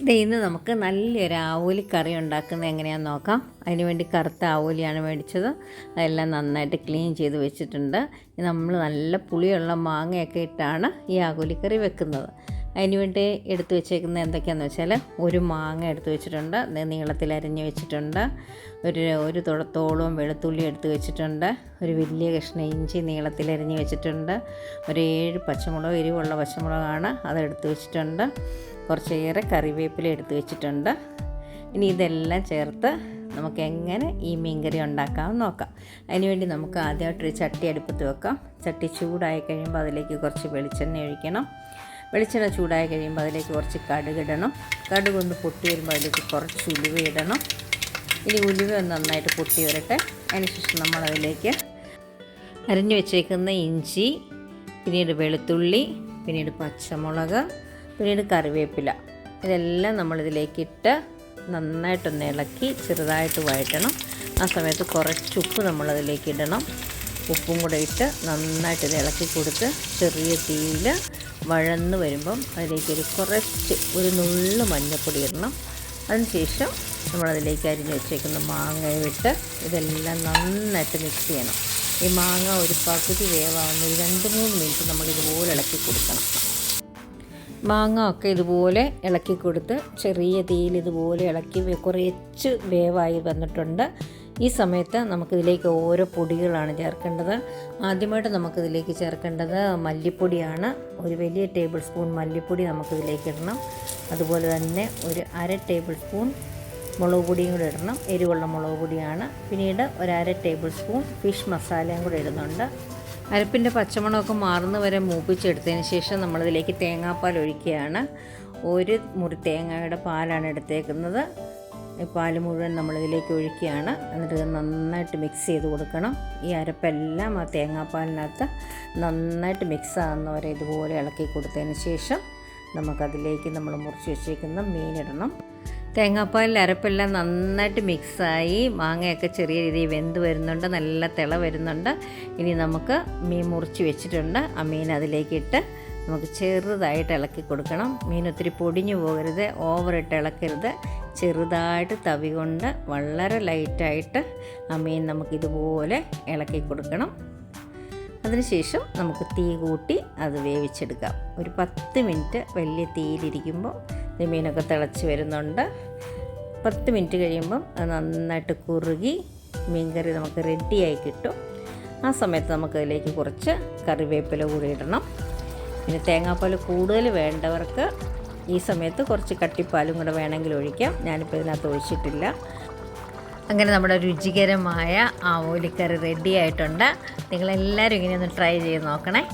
ഇന്ന് നമുക്ക് നല്ലൊരു ആവോലി കറി ഉണ്ടാക്കുന്നത് എങ്ങനെയാണെന്ന് നോക്കാം. അതിനുവേണ്ടി കറുത്ത ആവോലിയാണ് മേടിച്ചത്. അതെല്ലാം നന്നായിട്ട് ക്ലീൻ ചെയ്ത് വെച്ചിട്ടുണ്ട്. നമ്മൾ നല്ല പുളിയുള്ള മാങ്ങയൊക്കെ ഇട്ടാണ് ഈ ആവോലിക്കറി കറി വെക്കുന്നത്. അതിന് വേണ്ടി എടുത്തു വെച്ചേക്കുന്നത് എന്തൊക്കെയാണെന്ന് വെച്ചാൽ ഒരു മാങ്ങ എടുത്തു വെച്ചിട്ടുണ്ട് നീളത്തിൽ അരിഞ്ഞ് വെച്ചിട്ടുണ്ട് ഒരു ഒരു തുടത്തോളം വെളുത്തുള്ളി എടുത്തു വെച്ചിട്ടുണ്ട് ഒരു വലിയ കഷ്ണ ഇഞ്ചി നീളത്തിൽ അരിഞ്ഞ് വെച്ചിട്ടുണ്ട് ഒരു ഏഴ് പച്ചമുളക് എരിവുള്ള പച്ചമുളകാണ് അത് എടുത്തു വെച്ചിട്ടുണ്ട് കുറച്ചേറെ കറിവേപ്പില എടുത്തു വെച്ചിട്ടുണ്ട്. ഇനി ഇതെല്ലാം ചേർത്ത് നമുക്ക് എങ്ങനെ ഈ മീൻകറി ഉണ്ടാക്കാമെന്ന് നോക്കാം. അതിനുവേണ്ടി നമുക്ക് ആദ്യമായിട്ടൊരു ചട്ടി അടുപ്പത്ത് വെക്കാം. ചട്ടി ചൂടായി കഴിയുമ്പോൾ അതിലേക്ക് കുറച്ച് വെളിച്ചെണ്ണ ഒഴിക്കണം. വെളിച്ചെണ്ണ ചൂടായി കഴിയുമ്പോൾ അതിലേക്ക് കുറച്ച് കടുകിടണം കടുക് ഒന്ന് പൊട്ടി വരുമ്പോൾ അതിലേക്ക് കുറച്ച് ഉലുവ ഇടണം. ഇനി ഉലുവ ഒന്ന് നന്നായിട്ട് പൊട്ടി വരട്ടെ. അതിനുശേഷം നമ്മളതിലേക്ക് അരിഞ്ഞു വെച്ചേക്കുന്ന ഇഞ്ചി പിന്നീട് വെളുത്തുള്ളി പിന്നീട് പച്ചമുളക് പിന്നീട് കറിവേപ്പില. ഇതെല്ലാം നമ്മളിതിലേക്കിട്ട് നന്നായിട്ടൊന്ന് ഇളക്കി ചെറുതായിട്ട് വഴറ്റണം. ആ സമയത്ത് കുറച്ച് ഉപ്പ് നമ്മളതിലേക്ക് ഇടണം. ഉപ്പും കൂടെ ഇട്ട് നന്നായിട്ട് ഇളക്കി കൊടുത്ത് ചെറിയ തീയിൽ വഴന്ന് വരുമ്പം അതിലേക്ക് ഒരു കുറച്ച് ഒരു നുള്ളു മഞ്ഞൾപ്പൊടി ഇടണം. അതിനുശേഷം നമ്മളതിലേക്ക് അരിഞ്ഞ് വെച്ചേക്കുന്ന മാങ്ങ ഇട്ട് ഇതെല്ലാം നന്നായിട്ട് മിക്സ് ചെയ്യണം. ഈ മാങ്ങ ഒരു പകുതി വേവാകുന്ന ഒരു രണ്ട് മൂന്ന് മിനിറ്റ് നമ്മൾ ഇതുപോലെ ഇളക്കി കൊടുക്കണം. മാങ്ങ ഒക്കെ ഇതുപോലെ ഇളക്കി കൊടുത്ത് ചെറിയ തീയിൽ ഇതുപോലെ ഇളക്കി കുറച്ച് വേവായി വന്നിട്ടുണ്ട്. ഈ സമയത്ത് നമുക്കിതിലേക്ക് ഓരോ പൊടികളാണ് ചേർക്കേണ്ടത്. ആദ്യമായിട്ട് നമുക്കിതിലേക്ക് ചേർക്കേണ്ടത് മല്ലിപ്പൊടിയാണ്. ഒരു വലിയ ടേബിൾ സ്പൂൺ മല്ലിപ്പൊടി നമുക്കിതിലേക്ക് ഇടണം. അതുപോലെ തന്നെ ഒരു അര ടേബിൾ സ്പൂൺ മുളക് പൊടിയും കൂടെ ഇടണം. എരിവുള്ള മുളക് പൊടിയാണ്. പിന്നീട് ഒരു അര ടേബിൾ സ്പൂൺ ഫിഷ് മസാലയും കൂടെ ഇടുന്നുണ്ട്. അരപ്പിന്റെ പച്ചമണമൊക്കെ മാറുന്ന വരെ മൂപ്പിച്ചെടുത്തതിന് ശേഷം നമ്മളിതിലേക്ക് തേങ്ങാപ്പാൽ ഒഴിക്കുകയാണ്. ഒരു മുറി തേങ്ങയുടെ പാലാണ് എടുത്തേക്കുന്നത്. പാൽ മുഴുവൻ നമ്മളിതിലേക്ക് ഒഴിക്കുകയാണ്. എന്നിട്ട് നന്നായിട്ട് മിക്സ് ചെയ്ത് കൊടുക്കണം. ഈ അരപ്പെല്ലാം ആ തേങ്ങാപ്പാലിനകത്ത് നന്നായിട്ട് മിക്സ് ആകുന്നവരെ ഇതുപോലെ ഇളക്കി കൊടുത്തതിന് ശേഷം നമുക്കതിലേക്ക് നമ്മൾ മുറിച്ച് വെച്ചേക്കുന്ന മീനിടണം. തേങ്ങാപ്പാലിൽ അരപ്പെല്ലാം നന്നായിട്ട് മിക്സായി മാങ്ങയൊക്കെ ചെറിയ രീതിയിൽ വെന്ത് വരുന്നുണ്ട്. നല്ല തിള വരുന്നുണ്ട്. ഇനി നമുക്ക് മീൻ മുറിച്ച് വെച്ചിട്ടുണ്ട്. ആ മീൻ അതിലേക്കിട്ട് നമുക്ക് ചെറുതായിട്ട് ഇളക്കി കൊടുക്കണം. മീൻ ഒത്തിരി പൊടിഞ്ഞു പോകരുത്. ഓവറിട്ട് ഇളക്കരുത്. ചെറുതായിട്ട് തവി കൊണ്ട് വളരെ ലൈറ്റായിട്ട് ആ മീൻ നമുക്കിതുപോലെ ഇളക്കി കൊടുക്കണം. അതിനുശേഷം നമുക്ക് തീ കൂട്ടി അത് വേവിച്ചെടുക്കാം. ഒരു പത്ത് മിനിറ്റ് വലിയ തീയിലിരിക്കുമ്പോൾ ഈ മീനൊക്കെ തിളച്ച് വരുന്നുണ്ട്. പത്ത് മിനിറ്റ് കഴിയുമ്പം അത് നന്നായിട്ട് കുറുകി മീൻകറി നമുക്ക് റെഡിയായി കിട്ടും. ആ സമയത്ത് നമുക്കതിലേക്ക് കുറച്ച് കറിവേപ്പില കൂടി ഇടണം. പിന്നെ തേങ്ങാപ്പാൽ കൂടുതൽ വേണ്ടവർക്ക് ഈ സമയത്ത് കുറച്ച് കട്ടിപ്പാലും കൂടെ വേണമെങ്കിൽ ഒഴിക്കാം. ഞാനിപ്പോൾ ഇതിനകത്ത് ഒഴിച്ചിട്ടില്ല. അങ്ങനെ നമ്മുടെ രുചികരമായ ആ ഓലിക്കറി റെഡി ആയിട്ടുണ്ട്. നിങ്ങളെല്ലാവരും ഇങ്ങനെ ഒന്ന് ട്രൈ ചെയ്ത് നോക്കണേ.